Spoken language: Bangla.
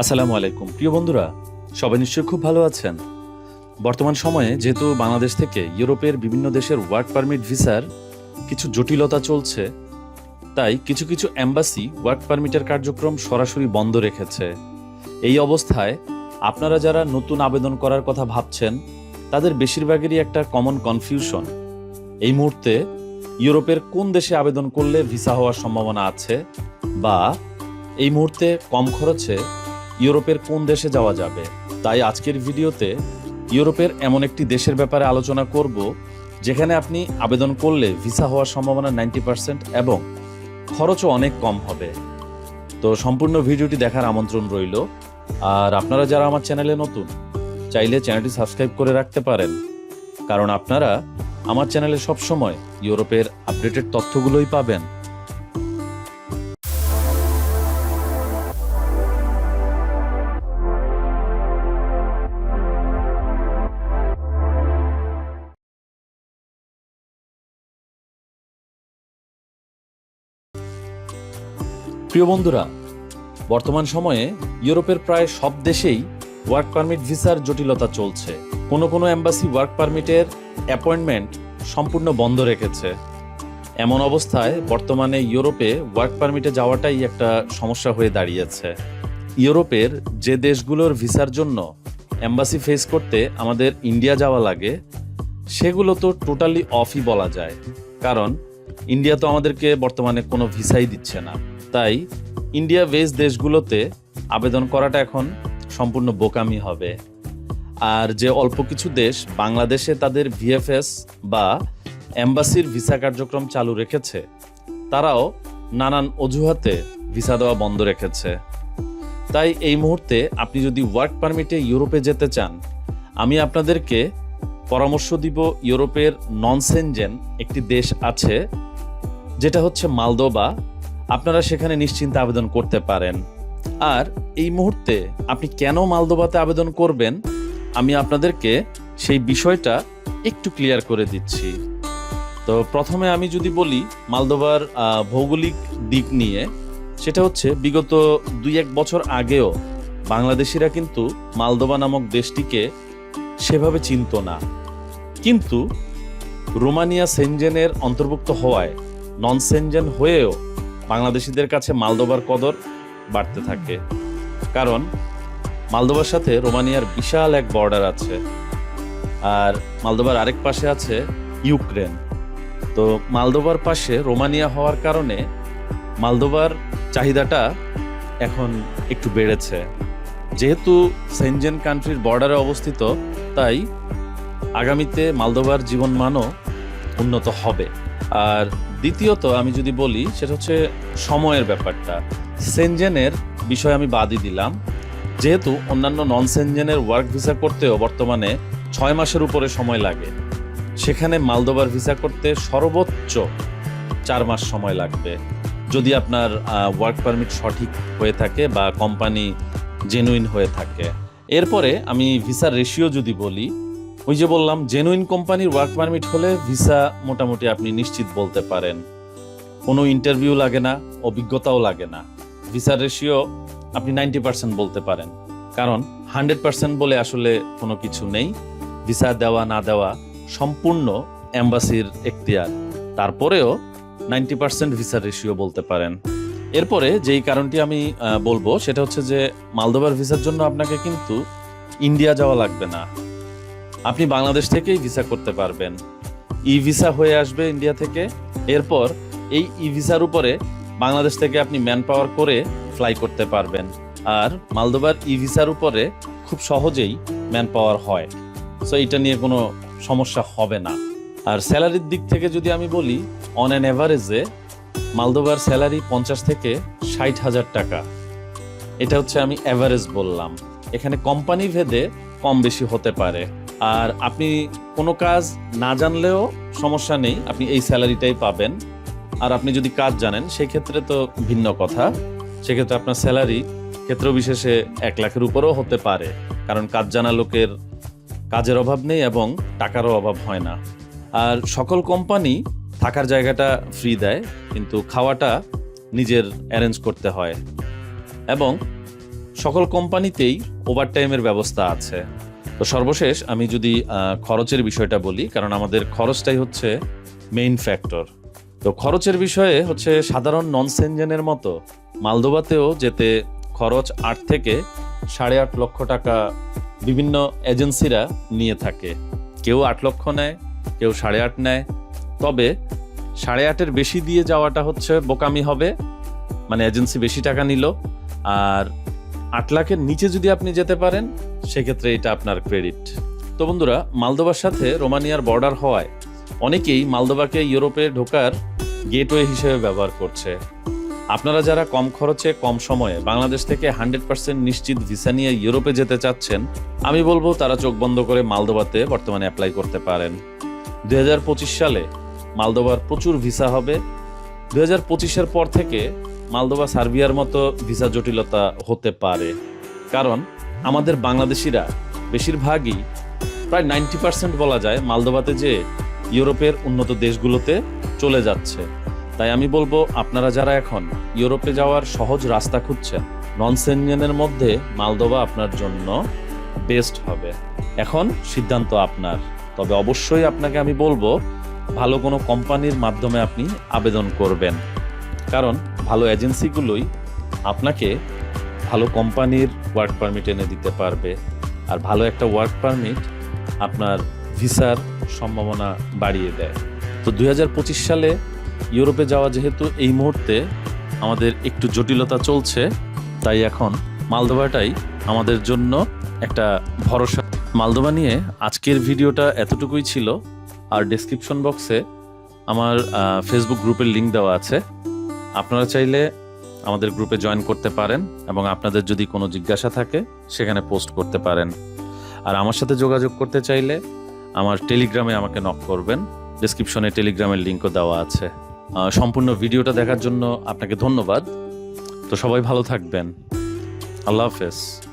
আসসালামু আলাইকুম। প্রিয় বন্ধুরা, সবাই নিশ্চয়ই খুব ভালো আছেন। বর্তমান সময়ে যেহেতু বাংলাদেশ থেকে ইউরোপের বিভিন্ন দেশের ওয়ার্ক পারমিট ভিসার কিছু জটিলতা চলছে, তাই কিছু কিছু অ্যাম্বাসি ওয়ার্ক পারমিটের কার্যক্রম সরাসরি বন্ধ রেখেছে। এই অবস্থায় আপনারা যারা নতুন আবেদন করার কথা ভাবছেন, তাদের বেশিরভাগেরই একটা কমন কনফিউশন এই মুহূর্তে ইউরোপের কোন দেশে আবেদন করলে ভিসা হওয়ার সম্ভাবনা আছে বা এই মুহূর্তে কম খরচে ইউরোপের কোন দেশে যাওয়া যাবে? তাই আজকের ভিডিওতে ইউরোপের এমন একটি দেশের ব্যাপারে আলোচনা করব, যেখানে আপনি আবেদন করলে ভিসা হওয়ার সম্ভাবনা নাইনটি পার্সেন্ট এবং খরচও অনেক কম হবে। তো সম্পূর্ণ ভিডিওটি দেখার আমন্ত্রণ রইল। আর আপনারা যারা আমার চ্যানেলে নতুন, চাইলে চ্যানেলটি সাবস্ক্রাইব করে রাখতে পারেন। কারণ আপনারা আমার চ্যানেলে সবসময় ইউরোপের আপডেটেড তথ্যগুলোই পাবেন। প্রিয় বন্ধুরা, বর্তমান সময়ে ইউরোপের প্রায় সব দেশেই ওয়ার্ক পারমিট ভিসার জটিলতা চলছে। কোনো কোনো অ্যাম্বাসি ওয়ার্ক পারমিটের অ্যাপয়েন্টমেন্ট সম্পূর্ণ বন্ধ রেখেছে। এমন অবস্থায় বর্তমানে ইউরোপে ওয়ার্ক পারমিটে যাওয়াটাই একটা সমস্যা হয়ে দাঁড়িয়েছে। ইউরোপের যে দেশগুলোর ভিসার জন্য অ্যাম্বাসি ফেস করতে আমাদের ইন্ডিয়া যাওয়া লাগে, সেগুলো তো টোটালি অফই বলা যায়। কারণ ইন্ডিয়া তো আমাদেরকে বর্তমানে কোনো ভিসাই দিচ্ছে না। তাই ইন্ডিয়া বেস দেশগুলোতে আবেদন করাটা এখন সম্পূর্ণ বোকামি হবে। আর যে অল্প কিছু দেশ বাংলাদেশে তাদের ভিএফএস বা এম্বাসির ভিসা কার্যক্রম চালু রেখেছে, তারাও নানান অজুহাতে ভিসা দেওয়া বন্ধ রেখেছে। তাই এই মুহূর্তে আপনি যদি ওয়ার্ক পারমিটে ইউরোপে যেতে চান, আমি আপনাদেরকে পরামর্শ দিব ইউরোপের নন সেনজেন একটি দেশ আছে, যেটা হচ্ছে মালদোবা আপনারা সেখানে নিশ্চিন্তে আবেদন করতে পারেন। আর এই মুহূর্তে আপনি কেন মালদোবাতে আবেদন করবেন, আমি আপনাদেরকে সেই বিষয়টা একটু ক্লিয়ার করে দিচ্ছি। তো প্রথমে আমি যদি বলি মালদোবার ভৌগোলিক দিক নিয়ে, সেটা হচ্ছে বিগত দুই এক বছর আগেও বাংলাদেশিরা কিন্তু মালদোবা নামক দেশটিকে সেভাবে চিনত না। কিন্তু রোমানিয়া সেনজেনের অন্তর্ভুক্ত হওয়ায়, নন সেনজেন হয়েও বাংলাদেশিদের কাছে মালদোবার কদর বাড়তে থাকে। কারণ মালদোবার সাথে রোমানিয়ার বিশাল এক বর্ডার আছে আর মালদোবার আরেক পাশে আছে ইউক্রেন। তো মালদোবার পাশে রোমানিয়া হওয়ার কারণে মালদোবার চাহিদাটা এখন একটু বেড়েছে। যেহেতু সেনজেন কান্ট্রির বর্ডারে অবস্থিত, তাই আগামীতে মালদোবার জীবনমানও উন্নত হবে। আর দ্বিতীয়ত আমি যদি বলি, সেটা হচ্ছে সময়ের ব্যাপারটা। সেনজেনের বিষয় আমি বাদই দিলাম। যেহেতু অন্যান্য নন সেনজেনের ওয়ার্ক ভিসা করতেও বর্তমানে ছয় মাসের উপরে সময় লাগে। সেখানে মালদোবার ভিসা করতে সর্বোচ্চ চার মাস সময় লাগবে। যদি আপনার ওয়ার্ক পারমিট সঠিক হয়ে থাকে বা কোম্পানি জেনুইন হয়ে থাকে। এরপরে আমি ভিসার রেশিও যদি বলি ওই যে বললাম জেনুইন কোম্পানির ওয়ার্ক পারমিট হলে ভিসা মোটামুটি আপনি নিশ্চিত বলতে পারেন। কোনো ইন্টারভিউ লাগে না, অভিজ্ঞতাও লাগে না। ভিসা রেশিও আপনি নাইনটি পার্সেন্ট বলতে পারেন। কারণ হান্ড্রেড পার্সেন্ট বলে আসলে কোনো কিছু নেই। ভিসা দেওয়া, না দেওয়া সম্পূর্ণ অ্যাম্বাসির এখতিয়ার। তারপরেও নাইনটি পার্সেন্ট ভিসা রেশিও বলতে পারেন। এরপরে যেই কারণটি আমি বলব, সেটা হচ্ছে যে মালদোবার ভিসার জন্য আপনাকে কিন্তু ইন্ডিয়া যাওয়া লাগবে না। আপনি বাংলাদেশ থেকেই ভিসা করতে পারবেন। ই ভিসা হয়ে আসবে ইন্ডিয়া থেকে। এরপর এই ই ভিসার উপরে বাংলাদেশ থেকে আপনি ম্যান পাওয়ার করে ফ্লাই করতে পারবেন। আর মালদোবার ই ভিসার উপরে খুব সহজেই ম্যান পাওয়ার হয়। সো এটা নিয়ে কোনো সমস্যা হবে না। আর স্যালারির দিক থেকে যদি আমি বলি অন অ্যান অ্যাভারেজে মালদোবার স্যালারি পঞ্চাশ থেকে ষাট হাজার টাকা। এটা হচ্ছে আমি অ্যাভারেজ বললাম। এখানে কোম্পানি ভেদে কম বেশি হতে পারে। আর আপনি কোনো কাজ না জানলেও সমস্যা নেই, আপনি এই স্যালারিটাই পাবেন। আর আপনি যদি কাজ জানেন, সেক্ষেত্রে তো ভিন্ন কথা। সেক্ষেত্রে আপনার স্যালারি ক্ষেত্র বিশেষে এক লাখের উপরেও হতে পারে। কারণ কাজ জানা লোকের কাজের অভাব নেই এবং টাকারও অভাব হয় না। আর সকল কোম্পানি থাকার জায়গাটা ফ্রি দেয়, কিন্তু খাওয়াটা নিজের অ্যারেঞ্জ করতে হয়। এবং সকল কোম্পানিতেই ওভারটাইমের ব্যবস্থা আছে। তো সর্বশেষ আমি যদি খরচের বিষয়টা বলি, কারণ আমাদের খরচটাই হচ্ছে মেইন ফ্যাক্টর তো খরচের বিষয়ে হচ্ছে সাধারণ নন সেনজেনের মতো মালদোবাতেও যেতে খরচ আট থেকে সাড়ে আট লক্ষ টাকা বিভিন্ন এজেন্সিরা নিয়ে থাকে। কেউ আট লক্ষ নেয়, কেউ সাড়ে আট নেয়। তবে সাড়ে আটের বেশি দিয়ে যাওয়াটা হচ্ছে বোকামি হবে মানে এজেন্সি বেশি টাকা নিল, আর আট লাখের নিচে যদি আপনি যেতে পারেন, সেক্ষেত্রে এটা আপনার ক্রেডিট। তো বন্ধুরা মালদোবার সাথে রোমানিয়ার বর্ডার হওয়ায় অনেকেই মালদোবাকে ইউরোপে ঢোকার গেটওয়ে হিসেবে ব্যবহার করছে। আপনারা যারা কম খরচে, কম সময়ে বাংলাদেশ থেকে হান্ড্রেড পার্সেন্ট নিশ্চিত ভিসা নিয়ে ইউরোপে যেতে চাচ্ছেন, আমি বলব তারা চোখ বন্ধ করে মালদোবাতে বর্তমানে অ্যাপ্লাই করতে পারেন। দু হাজার পঁচিশ সালে মালদোবার প্রচুর ভিসা হবে। দু হাজার পঁচিশের পর থেকে মালদোবা, সার্বিয়ার মতো ভিসা জটিলতা হতে পারে। কারণ আমাদের বাংলাদেশিরা বেশিরভাগই প্রায় নাইনটি পার্সেন্ট বলা যায় মালদোবাতে যে ইউরোপের উন্নত দেশগুলোতে চলে যাচ্ছে। তাই আমি বলব, আপনারা যারা এখন ইউরোপে যাওয়ার সহজ রাস্তা খুঁজছেন নন সেনজেনের মধ্যে মালদোবা আপনার জন্য বেস্ট হবে। এখন সিদ্ধান্ত আপনার। তবে অবশ্যই আপনাকে আমি বলব, ভালো কোনো কোম্পানির মাধ্যমে আপনি আবেদন করবেন। কারণ ভালো এজেন্সিগুলোই আপনাকে ভালো কোম্পানির ওয়ার্ক পারমিট এনে দিতে পারবে। আর ভালো একটা ওয়ার্ক পারমিট আপনার ভিসার সম্ভাবনা বাড়িয়ে দেয়। তো দু হাজার পঁচিশ সালে ইউরোপে যাওয়া যেহেতু এই মুহূর্তে আমাদের একটু জটিলতা চলছে, তাই এখন মালদোভাটাই আমাদের জন্য একটা ভরসা। মালদোভা নিয়ে আজকের ভিডিওটা এতটুকুই ছিল। আর ডেসক্রিপশন বক্সে আমার ফেসবুক গ্রুপের লিঙ্ক দেওয়া আছে। আপনারা চাইলে আমাদের গ্রুপে জয়েন করতে পারেন এবং আপনাদের যদি কোনো জিজ্ঞাসা থাকে, সেখানে পোস্ট করতে পারেন। আর আমার সাথে যোগাযোগ করতে চাইলে আমার টেলিগ্রামে আমাকে নক করবেন। ডিসক্রিপশনে টেলিগ্রামের লিঙ্কও দেওয়া আছে। সম্পূর্ণ ভিডিওটা দেখার জন্য আপনাকে ধন্যবাদ। তো সবাই ভালো থাকবেন। আল্লাহ হাফেজ।